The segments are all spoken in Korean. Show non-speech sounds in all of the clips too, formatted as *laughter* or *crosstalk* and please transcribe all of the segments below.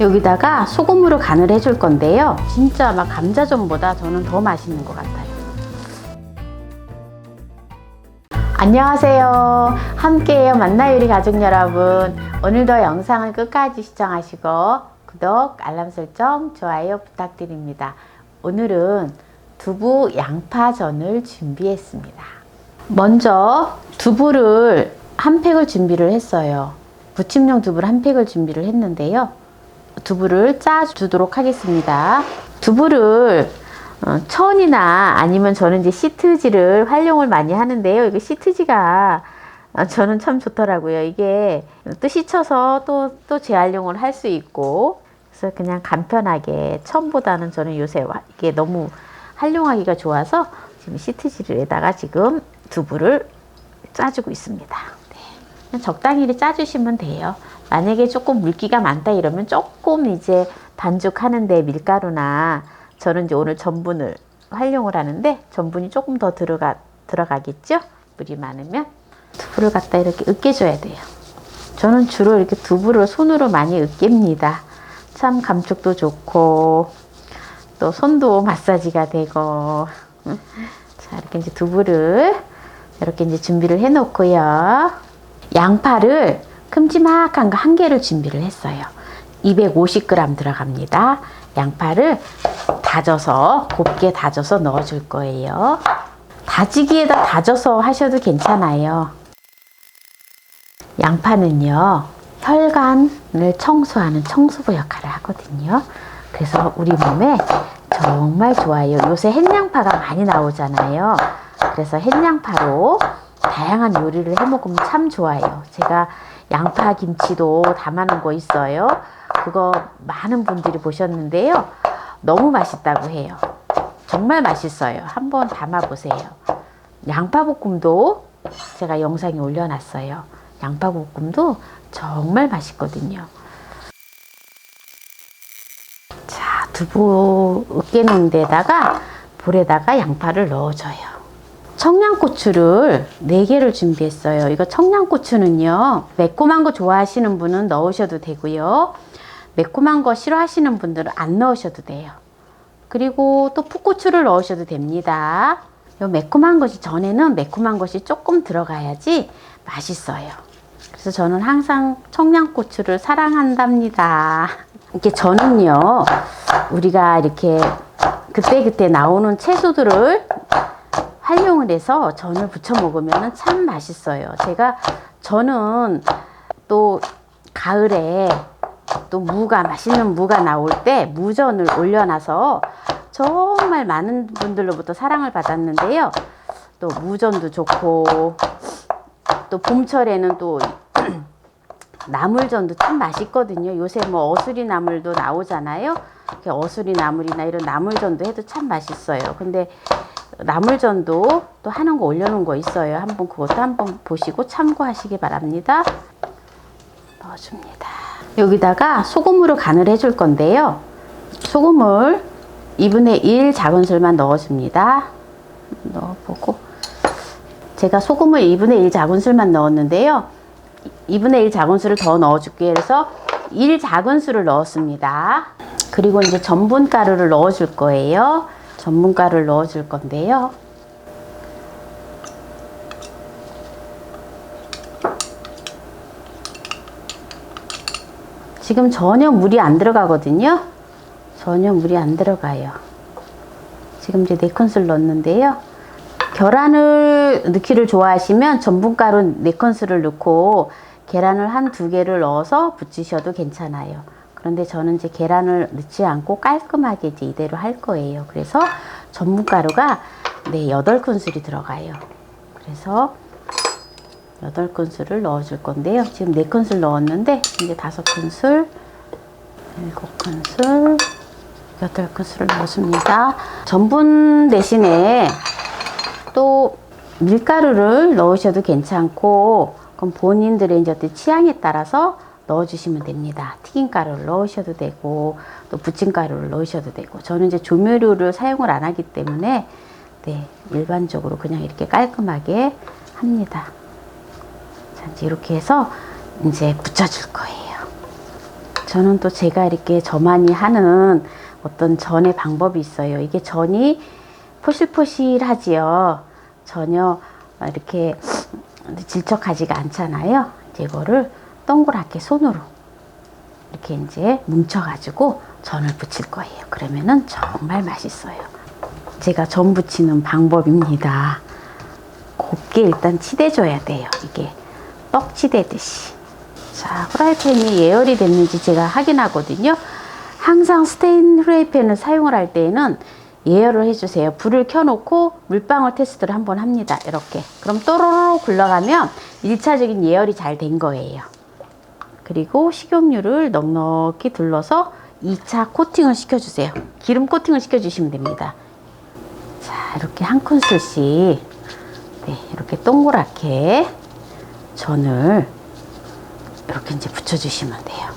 여기다가 소금으로 간을 해줄 건데요. 진짜 막 감자전보다 저는 더 맛있는 것 같아요. 안녕하세요. 함께해요. 만나요리 가족 여러분. 오늘도 영상을 끝까지 시청하시고 구독, 알람 설정, 좋아요 부탁드립니다. 오늘은 두부 양파전을 준비했습니다. 먼저 두부를 한 팩을 준비를 했어요. 부침용 두부를 한 팩을 준비를 했는데요. 두부를 짜 주도록 하겠습니다. 두부를 어, 천이나 아니면 저는 이제 시트지를 활용을 많이 하는데요. 이거 시트지가 어, 저는 참 좋더라고요. 이게 또 씻혀서 또, 또 재활용을 할 수 있고 그래서 그냥 간편하게 천보다는 저는 요새 와- 이게 너무 활용하기가 좋아서 지금 시트지에다가 지금 두부를 짜주고 있습니다. 네. 적당히 짜주시면 돼요. 만약에 조금 물기가 많다 이러면 조금 이제 반죽하는데 밀가루나 저는 이제 오늘 전분을 활용을 하는데 전분이 조금 더 들어가 들어가겠죠? 물이 많으면 두부를 갖다 이렇게 으깨줘야 돼요. 저는 주로 이렇게 두부를 손으로 많이 으깹니다. 참 감촉도 좋고 또 손도 마사지가 되고 음. *laughs* 자 이렇게 이제 두부를 이렇게 이제 준비를 해 놓고요. 양파를 큼지막한 거 한 개를 준비를 했어요. 250g 들어갑니다. 양파를 다져서 곱게 다져서 넣어 줄 거예요. 다지기에다 다져서 하셔도 괜찮아요. 양파는요, 혈관을 청소하는 청소부 역할을 하거든요. 그래서 우리 몸에 정말 좋아요. 요새 햇양파가 많이 나오잖아요. 그래서 햇양파로 다양한 요리를 해 먹으면 참 좋아요. 제가 양파 김치도 담아놓은 거 있어요. 그거 많은 분들이 보셨는데요. 너무 맛있다고 해요. 정말 맛있어요. 한번 담아보세요. 양파볶음도 제가 영상에 올려놨어요. 양파볶음도 정말 맛있거든요. 자, 두부 으깨놓은 데다가 볼에다가 양파를 넣어줘요. 청양고추를 4개를 준비했어요. 이거 청양고추는요, 매콤한 거 좋아하시는 분은 넣으셔도 되고요. 매콤한 거 싫어하시는 분들은 안 넣으셔도 돼요. 그리고 또 풋고추를 넣으셔도 됩니다. 요 매콤한 것이 전에는 매콤한 것이 조금 들어가야지 맛있어요. 그래서 저는 항상 청양고추를 사랑한답니다. 이게 저는요, 우리가 이렇게 그때그때 나오는 채소들을 활용을 해서 전을 부쳐 먹으면 참 맛있어요. 제가 저는 또 가을에 또 무가 맛있는 무가 나올 때 무전을 올려놔서 정말 많은 분들로부터 사랑을 받았는데요. 또 무전도 좋고 또 봄철에는 또 *clears throat* 나물전도 참 맛있거든요. 요새 뭐 어수리 나물도 나오잖아요. 어수리 나물이나 이런 나물전도 해도 참 맛있어요. 근데 나물전도 또 하는 거 올려놓은 거 있어요. 한번 그것도 한번 보시고 참고하시기 바랍니다. 넣어줍니다. 여기다가 소금으로 간을 해줄 건데요. 소금을 2분의 1 작은술만 넣어줍니다. 넣어보고 제가 소금을 2분의 1 작은술만 넣었는데요. 2분의 1 작은술을 더 넣어줄게요. 그래서 1 작은술을 넣었습니다. 그리고 이제 전분 가루를 넣어줄 거예요. 전분가루를 넣어 줄 건데요. 지금 전혀 물이 안 들어가거든요. 전혀 물이 안 들어가요. 지금 이제 네 큰술 넣었는데요. 계란을 넣기를 좋아하시면 전분가루 네 큰술을 넣고 계란을 한 두 개를 넣어서 부치셔도 괜찮아요. 그런데 저는 이제 계란을 넣지 않고 깔끔하게 이제 이대로 할 거예요. 그래서 전분가루가 네 여덟 큰술이 들어가요. 그래서 여덟 큰술을 넣어줄 건데요. 지금 네 큰술 넣었는데 이제 다섯 큰술, 일곱 큰술, 여덟 큰술을 넣어줍니다. 전분 대신에 또 밀가루를 넣으셔도 괜찮고 그럼 본인들의 이제 취향에 따라서 넣어주시면 됩니다. 튀김가루를 넣으셔도 되고 또 부침가루를 넣으셔도 되고 저는 이제 조미료를 사용을 안 하기 때문에 네 일반적으로 그냥 이렇게 깔끔하게 합니다. 자 이제 이렇게 해서 이제 붙여줄 거예요. 저는 또 제가 이렇게 저만이 하는 어떤 전의 방법이 있어요. 이게 전이 포실포실하지요. 전혀 이렇게 질척하지가 않잖아요. 이거를 동그랗게 손으로 이렇게 이제 뭉쳐가지고 전을 부칠 거예요. 그러면은 정말 맛있어요. 제가 전 부치는 방법입니다. 곱게 일단 치대줘야 돼요. 이게 떡 치대듯이. 자, 후라이팬이 예열이 됐는지 제가 확인하거든요. 항상 스테인 후라이팬을 사용을 할 때에는 예열을 해주세요. 불을 켜놓고 물방울 테스트를 한번 합니다. 이렇게. 그럼 또로로 굴러가면 1차적인 예열이 잘 된 거예요. 그리고 식용유를 넉넉히 둘러서 2차 코팅을 시켜주세요. 기름 코팅을 시켜주시면 됩니다. 자, 이렇게 한 큰술씩 네, 이렇게 동그랗게 전을 이렇게 이제 붙여주시면 돼요.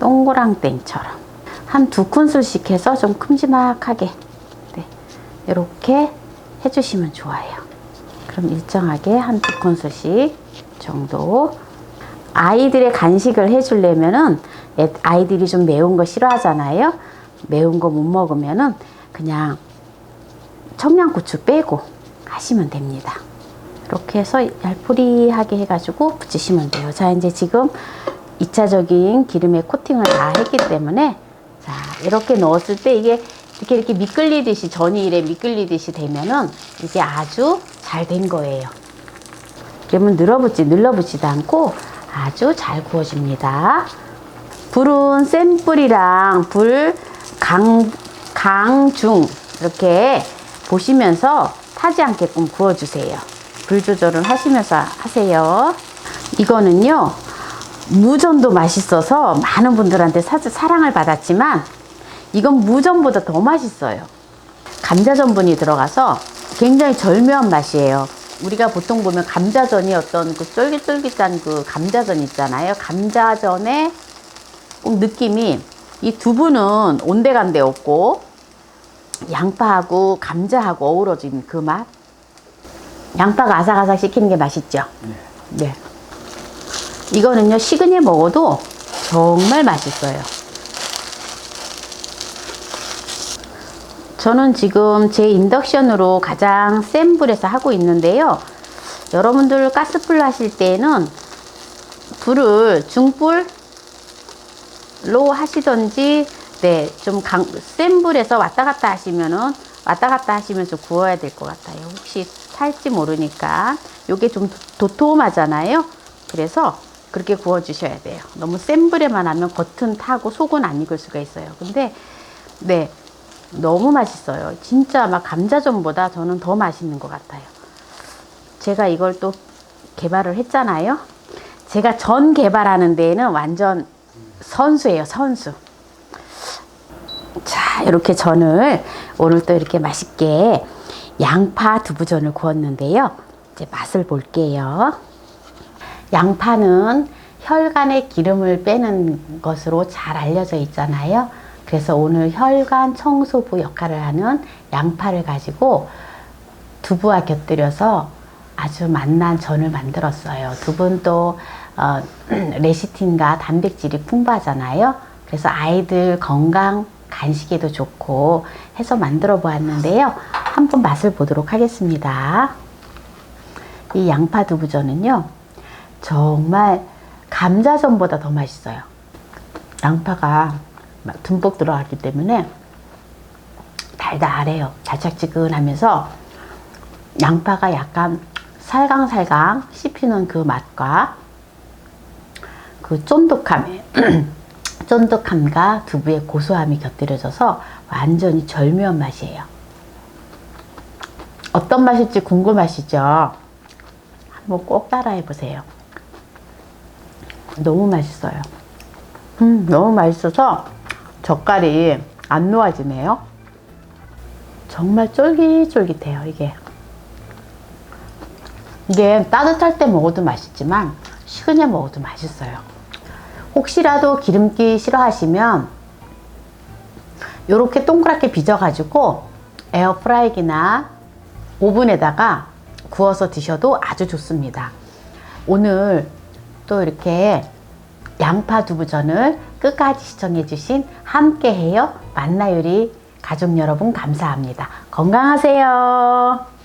동그랑땡처럼 한 두 큰술씩 해서 좀 큼지막하게 네, 이렇게 해주시면 좋아요. 그럼 일정하게 한 두 큰술씩 정도 아이들의 간식을 해주려면은 애- 아이들이 좀 매운 거 싫어하잖아요. 매운 거 못 먹으면은 그냥 청양고추 빼고 하시면 됩니다. 이렇게 해서 얄뿌리하게 해가지고 붙이시면 돼요. 자, 이제 지금 2차적인 기름에 코팅을 다 했기 때문에 자, 이렇게 넣었을 때 이게 이렇게 이렇게 미끌리듯이 전이 이래 미끌리듯이 되면은 이게 아주 잘 된 거예요. 그러면 늘어붙지, 늘러붙지도 않고 아주 잘 구워집니다. 불은 센 불이랑 불 강, 강중 이렇게 보시면서 타지 않게끔 구워주세요. 불 조절을 하시면서 하세요. 이거는요, 무전도 맛있어서 많은 분들한테 사, 사랑을 받았지만 이건 무전보다 더 맛있어요. 감자 전분이 들어가서 굉장히 절묘한 맛이에요. 우리가 보통 보면 감자전이 어떤 그 쫄깃쫄깃한 그 감자전 있잖아요. 감자전의 꼭 느낌이 이 두부는 온데간데 없고 양파하고 감자하고 어우러진 그 맛. 양파가 아삭아삭 씹히는 게 맛있죠. 네. 이거는요 식은에 먹어도 정말 맛있어요. 저는 지금 제 인덕션으로 가장 센 불에서 하고 있는데요. 여러분들 가스불 하실 때는 불을 중불로 하시던지 네, 좀 강, 센 불에서 왔다 갔다 하시면은 왔다 갔다 하시면서 구워야 될 것 같아요. 혹시 탈지 모르니까 요게 좀 도- 도톰하잖아요. 그래서 그렇게 구워 주셔야 돼요. 너무 센 불에만 하면 겉은 타고 속은 안 익을 수가 있어요. 근데 네. 너무 맛있어요. 진짜 막 감자전보다 저는 더 맛있는 것 같아요. 제가 이걸 또 개발을 했잖아요. 제가 전 개발하는 데에는 완전 선수예요, 선수. 자, 이렇게 전을 오늘 또 이렇게 맛있게 양파 두부전을 구웠는데요. 이제 맛을 볼게요. 양파는 혈관의 기름을 빼는 것으로 잘 알려져 있잖아요. 그래서 오늘 혈관 청소부 역할을 하는 양파를 가지고 두부와 곁들여서 아주 맛난 전을 만들었어요. 두부는 또 어, *clears throat* 레시틴과 단백질이 풍부하잖아요. 그래서 아이들 건강 간식에도 좋고 해서 만들어 보았는데요. 한번 맛을 보도록 하겠습니다. 이 양파 두부전은요. 정말 감자전보다 더 맛있어요. 양파가 막 듬뿍 들어갔기 때문에 달달해요. 달짝지근하면서 양파가 약간 살강살강 씹히는 그 맛과 그 쫀득함에 *clears throat* 쫀득함과 두부의 고소함이 곁들여져서 완전히 절묘한 맛이에요. 어떤 맛일지 궁금하시죠? 한번 꼭 따라해 보세요. 너무 맛있어요. 음, 너무 맛있어서 젓갈이 안 놓아지네요. 정말 쫄깃쫄깃해요, 이게. 이게 따뜻할 때 먹어도 맛있지만 식은에 먹어도 맛있어요. 혹시라도 기름기 싫어하시면 이렇게 동그랗게 빚어가지고 에어프라이기나 오븐에다가 구워서 드셔도 아주 좋습니다. 오늘 또 이렇게 양파 두부전을 끝까지 시청해주신 함께해요 만나요리 가족 여러분 감사합니다. 건강하세요.